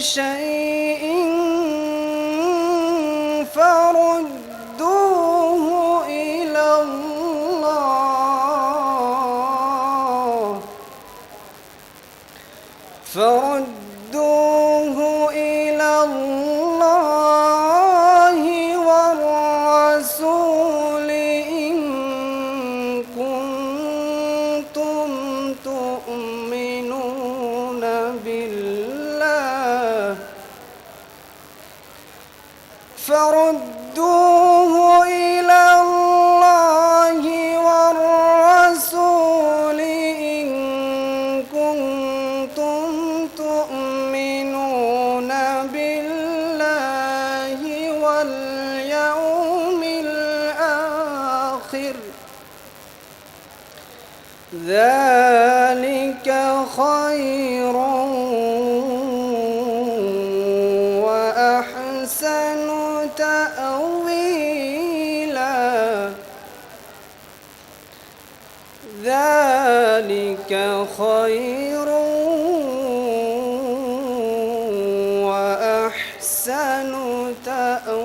شيء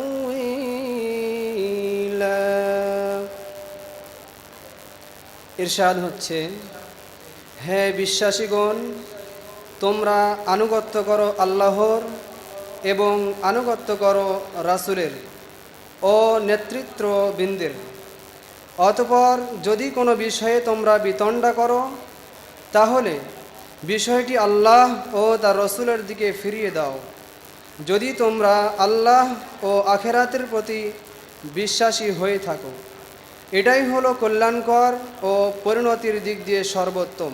تأويلا ইরশাদ হচ্ছে হে বিশ্বাসীগণ তোমরা আনুগত্য করো আল্লাহর এবং আনুগত্য করো রাসুলের ও নেতৃত্ববৃন্দের অতপর যদি কোনো বিষয়ে তোমরা বিতণ্ডা করো তাহলে বিষয়টি আল্লাহ ও তার রসুলের দিকে ফিরিয়ে দাও যদি তোমরা আল্লাহ ও আখেরাতের প্রতি বিশ্বাসী হয়ে থাকো, এটাই হলো কল্যাণকর ও পরিণতির দিক দিয়ে সর্বোত্তম।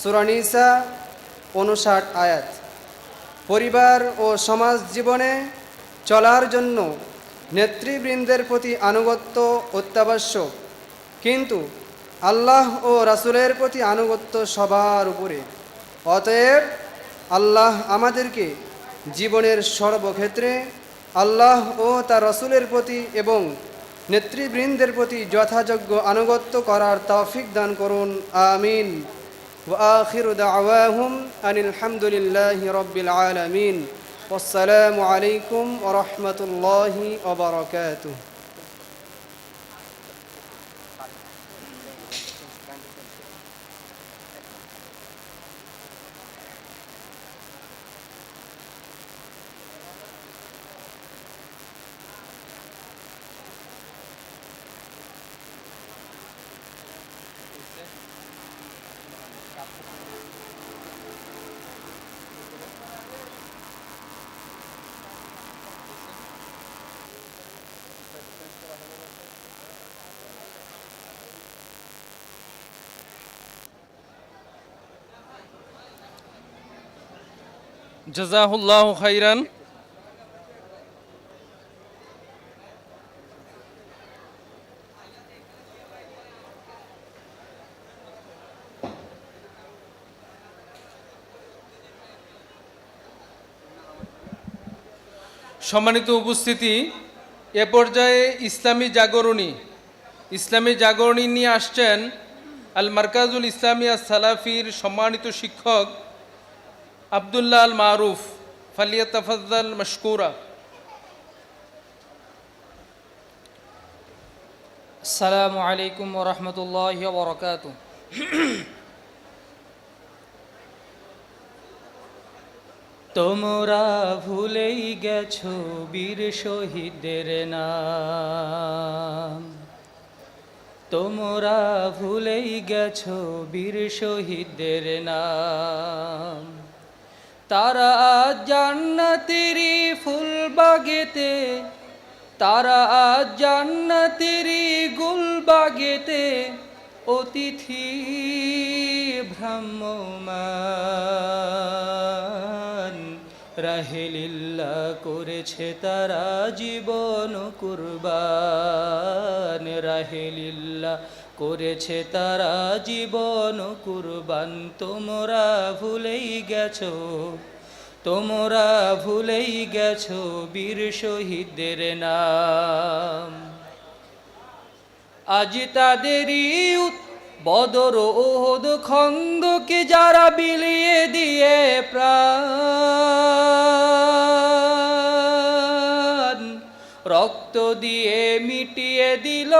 সুরানিসা উনষাট আয়াত, পরিবার ও সমাজ জীবনে চলার জন্য নেতৃবৃন্দের প্রতি আনুগত্য অত্যাবশ্যক, কিন্তু আল্লাহ ও রাসুলের প্রতি আনুগত্য সবার উপরে। অতএব আল্লাহ আমাদেরকে জীবনের সর্বক্ষেত্রে আল্লাহ ও তার রসুলের প্রতি এবং নেতৃবৃন্দের প্রতি যথাযোগ্য আনুগত্য করার তৌফিক দান করুন আমিন وآخر دعواهم أن الحمد لله رب العالمين والسلام عليكم ورحمة الله وبركاته জাজাহুল্লাহ খাইরান। সম্মানিত উপস্থিতি, এ পর্যায়ে ইসলামী জাগরণী ইসলামী জাগরণী নিয়ে আসছেন আল মার্কাজুল ইসলামিয়া সালাফির সম্মানিত শিক্ষক আবদুল্লাহ মারুফ ফালিয়া তফাজ্জাল মশকুরা। আসসালামু আলাইকুম ওরহমতুল্লাহ বরকাত তোমরা ভুলেই গেছো বীর শহীদদের নাম। তোমরা ভুলেই গেছো বীর শহীদদের নাম। তারা আজ জান্নাতেরই ফুল বাগেতে তারা আজ জান্নাতেরই গুল বাগেতে অতিথি ভ্রাম্যমান রাহেলিল্লা করেছে তারা জীবন কুরবান, রাহেলিল্লা করেছে তারা জীবন কুরবান। তোমরা ভুলেই গেছো, তোমরা ভুলেই গেছো বীর শহীদদের নাম। আজ তাদেরই বদর ওহদ খন্দকে যারা বিলিয়ে দিয়ে প্রাণ, রক্ত দিয়ে মিটিয়ে দিল।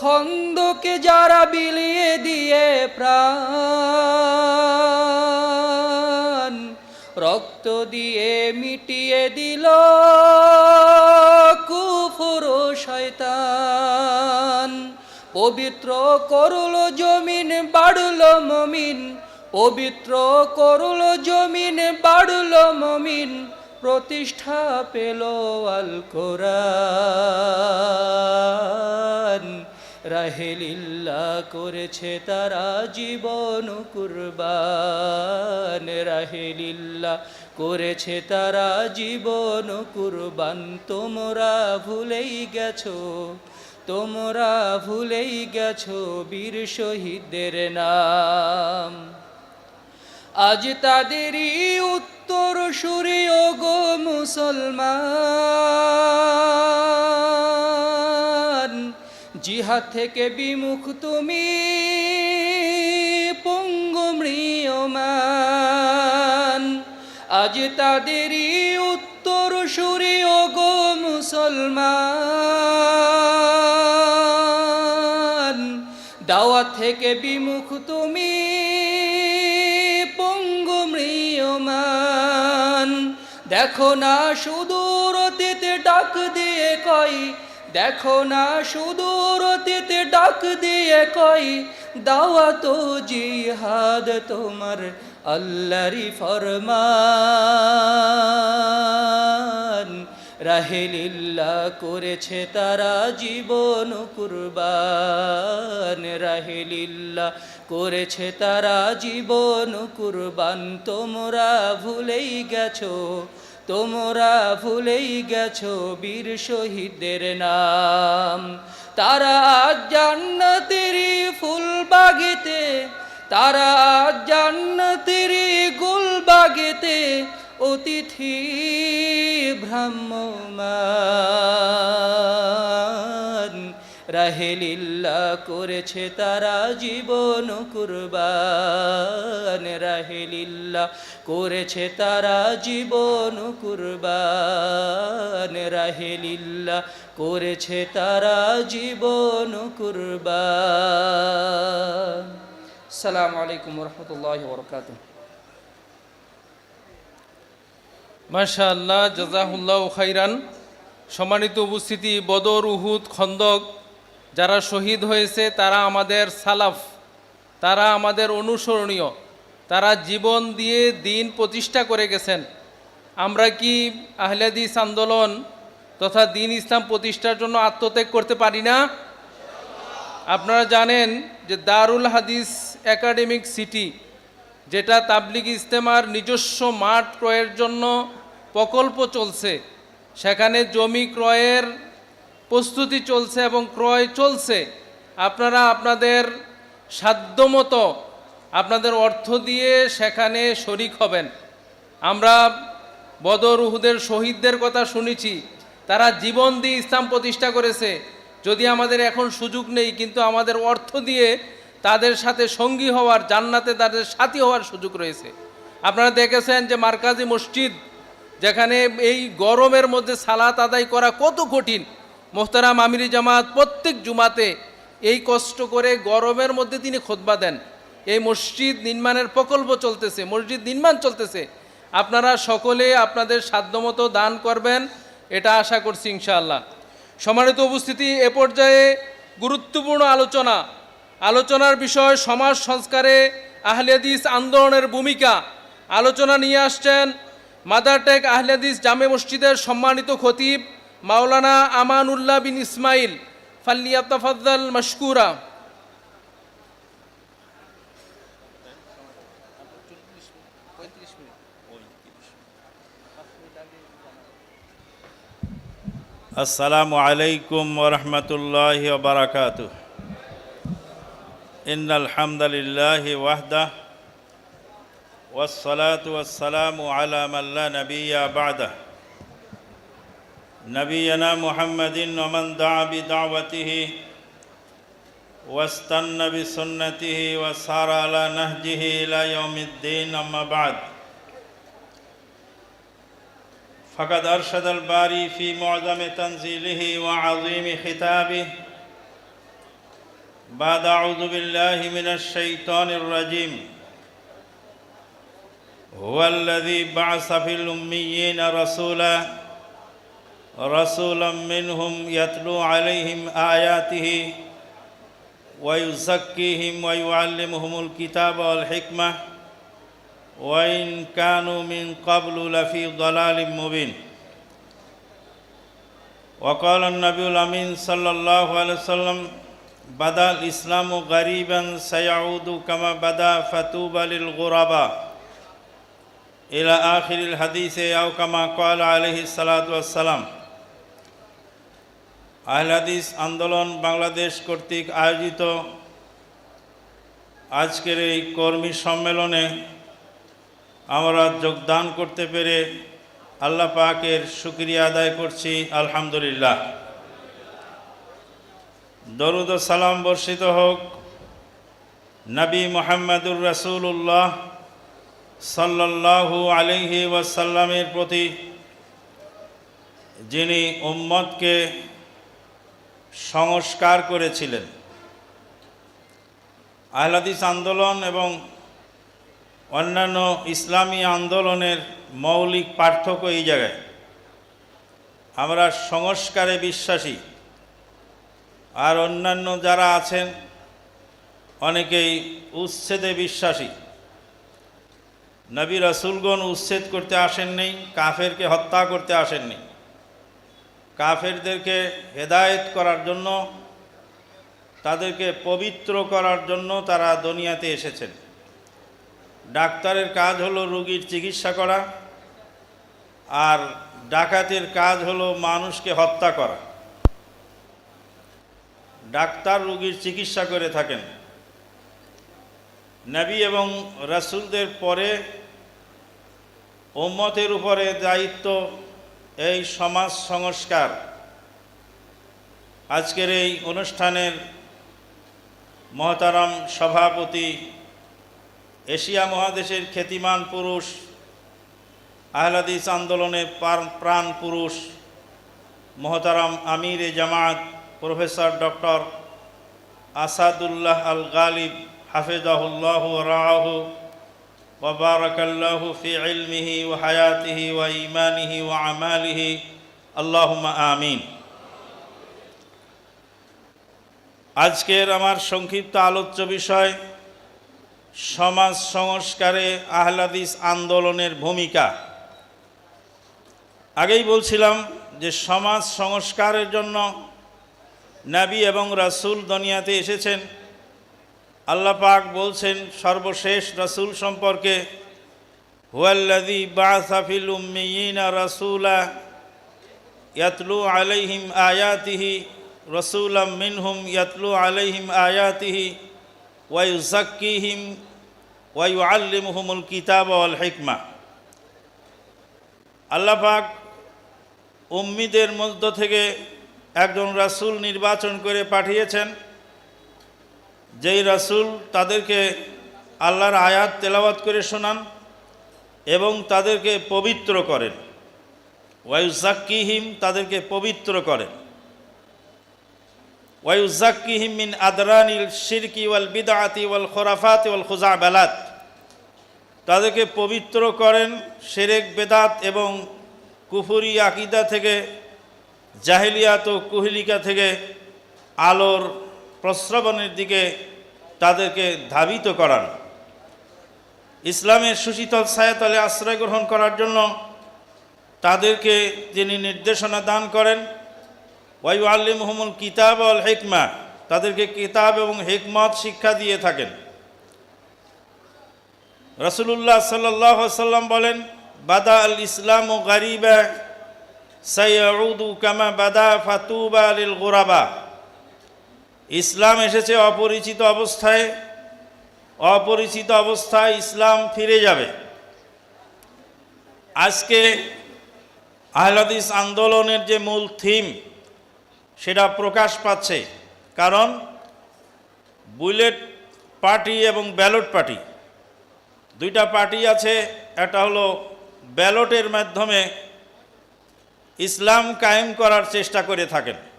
খন্দকে যারা বিলিয়ে দিয়ে প্রাণ, রক্ত দিয়ে মিটিয়ে দিল কুফুর শয়তান। পবিত্র করল জমিন, বাড়ল মমিন। পবিত্র করল জমিন, বাড়ল মমিন। প্রতিষ্ঠা পেল আল কোরআন। রাহেলিল্লা করেছে তারা জীবন কুরবান। রাহেলিল্লা করেছে তারা জীবন কুরবান। তোমরা ভুলেই গেছো, তোমরা ভুলেই গেছো বীর শহীদদের নাম। আজ তাদেরই উত্তর সূর্য গো মুসলমান। জিহাদ থেকে বিমুখ তুমি পঙ্গু মৃয়মান আজ তাদেরই উত্তর সূর্য গো মুসলমান। দাওয়াত থেকে বিমুখ তুমি পঙ্গু মৃয়মান দেখো না সুদূর অতীতে ডাক দিয়ে কই দেখো না সুদূর অতীতে ডাক দিয়ে কই ও জিহাদ তোমার আল্লাহরি ফরমান। রাহেলিল্লা করেছে তারা জীবন কুরবান। রাহেলিল্লা করেছে তারা জীবন কুরবান। তোমরা ভুলেই গেছো তোমরা ভুলেই গেছো বীর শহীদদের নাম। তারা জান্নাতেরই ফুল বাগেতে, তারা আজ জান্নাতেরই গুল বাগেতে, অতিথি ভ্রাম্যমান রাহেলিল্লা করেছে তারা জীবন কুরবান। রাহেলিল্লা করেছে তারা জীবন কুরবান। রাহেলিল্লা করেছে তারা জীবন কুরবান। সালাম আলাইকুম রহমতুল্লাহ বরকাত মাশা আল্লাহ জাজাহুল্লাহ খাইরান। সম্মানিত উপস্থিতি, বদর, উহুদ, খন্দক যারা শহীদ হয়েছে, তারা আমাদের সালাফ, তারা আমাদের অনুসরণীয়, তারা জীবন দিয়ে দিন প্রতিষ্ঠা করে গেছেন। আমরা কি আহলেদিস আন্দোলন তথা দিন ইসলাম প্রতিষ্ঠার জন্য আত্মত্যাগ করতে পারি না? আপনারা জানেন যে দারুল হাদিস একাডেমিক সিটি, যেটা তাবলিগ ইজতেমার নিজস্ব মাঠ ক্রয়ের জন্য প্রকল্প চলছে। সেখানে জমি ক্রয়ের প্রস্তুতি চলছে এবং ক্রয় চলছে, আপনারা আপনাদের সাধ্যমতো আপনাদের অর্থ দিয়ে সেখানে শরিক হবেন। আমরা বদর উহুদের শহীদদের কথা শুনেছি, তারা জীবন দিয়ে ইসলাম প্রতিষ্ঠা করেছে। যদি আমাদের এখন সুযোগ নেই, কিন্তু আমাদের অর্থ দিয়ে তাদের সাথে সঙ্গী হওয়ার, জান্নাতে তাদের সাথী হওয়ার সুযোগ রয়েছে। আপনারা দেখেছেন যে মার্কাজি মসজিদ, যেখানে এই গরমের মধ্যে সালাত আদায় করা কত কঠিন। মোহতারাম আমিরি জামাত প্রত্যেক জুমাতে এই কষ্ট করে গরমের মধ্যে তিনি খোদবা দেন। এই মসজিদ নির্মাণের প্রকল্প চলতেছে, মসজিদ নির্মাণ চলতেছে। আপনারা সকলে আপনাদের সাধ্যমতো দান করবেন, এটা আশা করছি ইনশাআল্লাহ। সম্মানিত উপস্থিতি, এ পর্যায়ে গুরুত্বপূর্ণ আলোচনা। আলোচনার বিষয় সমাজ সংস্কারে আহলেদিস আন্দোলনের ভূমিকা। আলোচনা নিয়ে আসছেন মাদারটেক আহলেদিস জামে মসজিদের সম্মানিত খতিব মাওলানা আমানুল্লাহ বিন ইসমাইল ফাল্লিয়া তফাদ্দাল মশকুরা السلام عليكم ورحمة الله وبركاته إن الحمد لله وحده والصلاة والسلام على من لا نبي بعده نبينا محمد ومن دعا بدعوته واستنى بسنته وسار على نهجه إلى يوم الدين. أما بعد فقد أرشد الباري في معظم تنزيله وعظيم خطابه بعد أعوذ بالله من الشيطان الرجيم. هو الذي بعث في الأميين رسولا رسولا منهم يتلو عليهم آياته ويزكيهم ويعلمهم الكتاب والحكمة وإن كانوا من قبل لفي ضلال مبين. وقال النبي الأمين صلى الله عليه وسلم بدأ الإسلام غريبا سيعود كما بدأ فتوبى للغرباء. إلى آخر الحديث أو كما قال عليه الصلاة والسلام আহল হাদিস আন্দোলন বাংলাদেশ কর্তৃক আয়োজিত আজকের এই কর্মী সম্মেলনে আমরা যোগদান করতে পেরে আল্লাহ পাকের শুক্রিয়া আদায় করছি, আলহামদুলিল্লাহ। দরুদ সালাম বর্ষিত হোক নবী মোহাম্মদুর রসুল্লাহ সাল্লাল্লাহু আলহি ওয়াসাল্লামের প্রতি যিনি উম্মতকে সংস্কার করেছিলেন। আহলাদিস আন্দোলন এবং অন্যান্য ইসলামী আন্দোলনের মৌলিক পার্থক্য এই জায়গায়। আমরা সংস্কারে বিশ্বাসী। আর অন্যান্য যারা আছেন, অনেকেই উচ্ছেদে বিশ্বাসী। নবী রাসুলগণ উচ্ছেদ করতে আসেননি, কাফেরকে হত্যা করতে আসেননি। কাফেরদেরকে হেদায়েত করার জন্য, তাদেরকে পবিত্র করার জন্য তারা দুনিয়াতে এসেছেন। ডাক্তারের কাজ হলো রোগীর চিকিৎসা করা, আর ডাকাতের কাজ হলো মানুষকে হত্যা করা। ডাক্তার রোগীর চিকিৎসা করে থাকেন। নবী এবং রাসুলদের পরে উম্মতের উপরে দায়িত্ব এই সমাজ সংস্কার। আজকের এই অনুষ্ঠানের মহতারাম সভাপতি এশিয়া মহাদেশের খ্যাতিমান পুরুষ, আহলাদিস আন্দোলনের প্রাণ- পুরুষ মহতারাম আমির এ জামাত প্রফেসর ডক্টর আসাদুল্লাহ আল গালিব হাফিজাহুল্লাহ রাহ وبارك الله في علمه وحياته وإيمانه وأعماله اللهم آمين আজকের আমার সংক্ষিপ্ত আলোচ্য বিষয় সমাজ সংস্কারে আহলাদিস আন্দোলনের ভূমিকা আগেই বলছিলাম যে সমাজ সংস্কারের জন্য নাবী এবং রাসূল দুনিয়াতে এসেছেন আল্লাহ পাক বলছেন, সর্বশেষ রাসূল সম্পর্কে, হুয়াল্লাযী বাআসা ফিল উম্মিয়িনা রাসূলা ইয়াতলু আলাইহিম আয়াতিহি, রাসূলাম মিনহুম ইয়াতলু আলাইহিম আয়াতিহি, ওয়া ইউযাক্কিহিম ওয়া ইউআল্লিমুহুমুল কিতাবা ওয়াল হিকমা। আল্লাহ পাক উম্মিদের মধ্য থেকে একজন রাসূল নির্বাচন করে পাঠিয়েছেন। যেই রাসূল তাদেরকে আল্লাহর আয়াত তেলাওয়াত করে শোনান এবং তাদেরকে পবিত্র করেন। ওয়াইজাক্কিহিম তাদেরকে পবিত্র করেন। ওয়াইজাক্কিহিম মিন আদরানিল শিরকি ওয়াল বিদআতি ওয়াল খোরাফাত ওয়াল খুজাবালাত। তাদেরকে পবিত্র করেন সেরেক বেদাত এবং কুফুরি আকিদা থেকে, জাহেলিয়াত ও কুহলিকা থেকে আলোর প্রশ্রবণের দিকে তাদেরকে ধাবিত করান। ইসলামের সুশীতল ছায়াতলে আশ্রয় গ্রহণ করার জন্য তাদেরকে যিনি নির্দেশনা দান করেন ওয়াইউ আল্লিম মোহাম্মদ কিতাব আল হেকমা, তাদেরকে কিতাব এবং হেকমত শিক্ষা দিয়ে থাকেন। রসুল্লাহ সাল্লাহ সাল্লাম বলেন বাদা আল ইসলাম ও গারিবা সাইয়াউদু কামা বাদা ফাতুবা আলিল গোরাবা। ইসলাম এসেছে অপরিচিত অবস্থায়। অপরিচিত অবস্থায় ইসলাম ফিরে যাবে। আজকে আহলাদিস আন্দোলনের যে মূল থিম, সেটা প্রকাশ পাচ্ছে। কারণ বুলেট পার্টি এবং ব্যালট পার্টি, দুইটা পার্টি আছে। একটা হলো ব্যালটের মাধ্যমে ইসলাম কায়েম করার চেষ্টা করে থাকেন।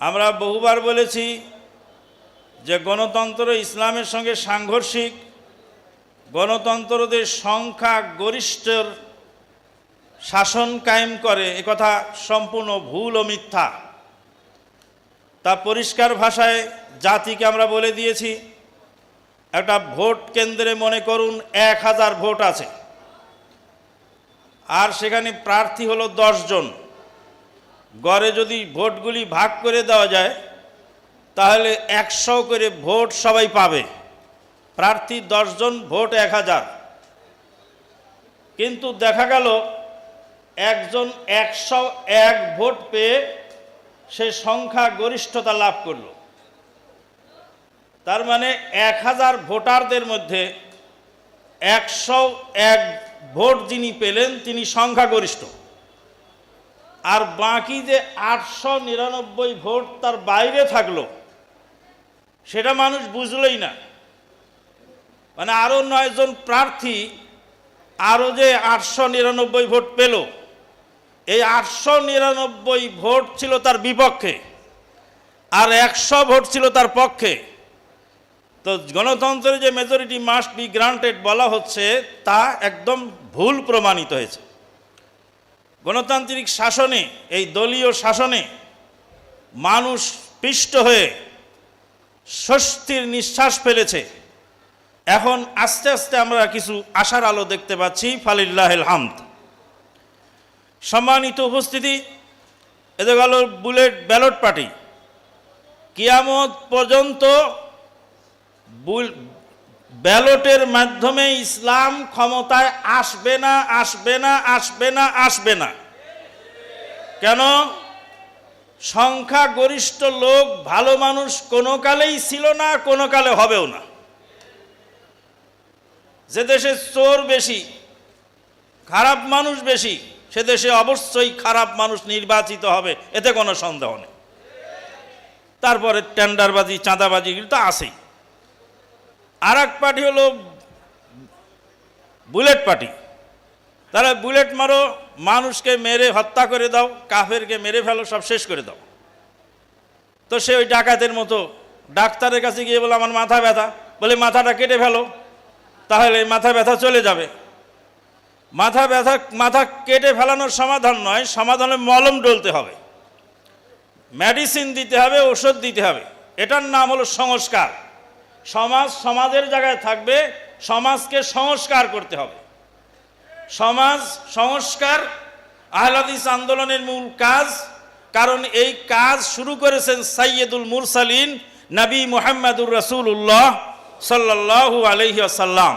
আমরা বহুবার বলেছি যে গণতন্ত্র ইসলামের সঙ্গে সাংঘর্ষিক, গণতন্ত্রদের সংখ্যা গরিষ্ঠর শাসন কায়েম করে একথা সম্পূর্ণ ভুল ও মিথ্যা। তা পরিষ্কার ভাষায় জাতিকে আমরা বলে দিয়েছি, একটা ভোট কেন্দ্রে মনে করুন এক হাজার ভোট আছে। আর সেখানে প্রার্থী হলো জন। গড়ে যদি ভোটগুলি ভাগ করে দেওয়া যায়, তাহলে একশো করে ভোট সবাই পাবে। প্রার্থী দশজন, ভোট এক হাজার। কিন্তু দেখা গেল, একজন একশো এক ভোট পেয়ে সে সংখ্যা গরিষ্ঠতা লাভ করল। তার মানে এক হাজার ভোটারদের মধ্যে একশো এক ভোট যিনি পেলেন, তিনি সংখ্যাগরিষ্ঠ আর বাকি যে আটশো নিরানব্বই ভোট তার বাইরে থাকল, সেটা মানুষ বুঝলই না। মানে আরও নয়জন প্রার্থী আরও যে আটশো নিরানব্বই ভোট পেল, এই আটশো নিরানব্বই ভোট ছিল তার বিপক্ষে আর একশো ভোট ছিল তার পক্ষে। তো গণতন্ত্রের যে মেজরিটি মাস্ট বি গ্রান্টেড বলা হচ্ছে, তা একদম ভুল প্রমাণিত হয়েছে। গণতান্ত্রিক শাসনে, এই দলীয় শাসনে মানুষ পিষ্ট হয়ে স্বস্তির নিঃশ্বাস ফেলেছে। এখন আস্তে আস্তে আমরা কিছু আশার আলো দেখতে পাচ্ছি, ফালিল্লাহেল হামদ। সম্মানিত উপস্থিতি এতে গেল বুলেট ব্যালট পার্টি। কিয়ামত পর্যন্ত ব্যালটের মাধ্যমে ইসলাম ক্ষমতায় আসবে না আসবে না আসবে না আসবে না। কেন? সংখ্যা গরিষ্ঠ লোক ভালো মানুষ কোনো কালেই ছিল না, কোনো কালে হবেও না। যে দেশে চোর বেশি, খারাপ মানুষ বেশি, সে দেশে অবশ্যই খারাপ মানুষ নির্বাচিত হবে, এতে কোনো সন্দেহ নেই। তারপরে টেন্ডারবাজি, চাঁদাবাজি তো আছেই। আর এক পার্টি হলো বুলেট পার্টি। তাহলে বুলেট মারো, মানুষকে মেরে হত্যা করে দাও, কাফেরকে মেরে ফেলো, সব শেষ করে দাও। তো সে ওই ডাকাতের মতো ডাক্তারের কাছে গিয়ে বলে, আমার মাথা ব্যথা। বলে, মাথাটা কেটে ফেলো, তাহলে মাথা ব্যথা চলে যাবে। মাথা ব্যথা, মাথা কেটে ফেলানোর সমাধান নয়, সমাধানে মলম ডলতে হবে। মেডিসিন দিতে হবে, ওষুধ দিতে হবে। এটার নাম হলো সংস্কার। সমাজ সমাজের জায়গায় থাকবে, সমাজকে সংস্কার করতে হবে। সমাজ সংস্কার আহলাদিস আন্দোলনের মূল কাজ, কারণ এই কাজ শুরু করেছেন সাইয়েদুল মুরসালিন নবী মোহাম্মদুর রসুল্লাহ সাল্লাল্লাহু আলহি আসাল্লাম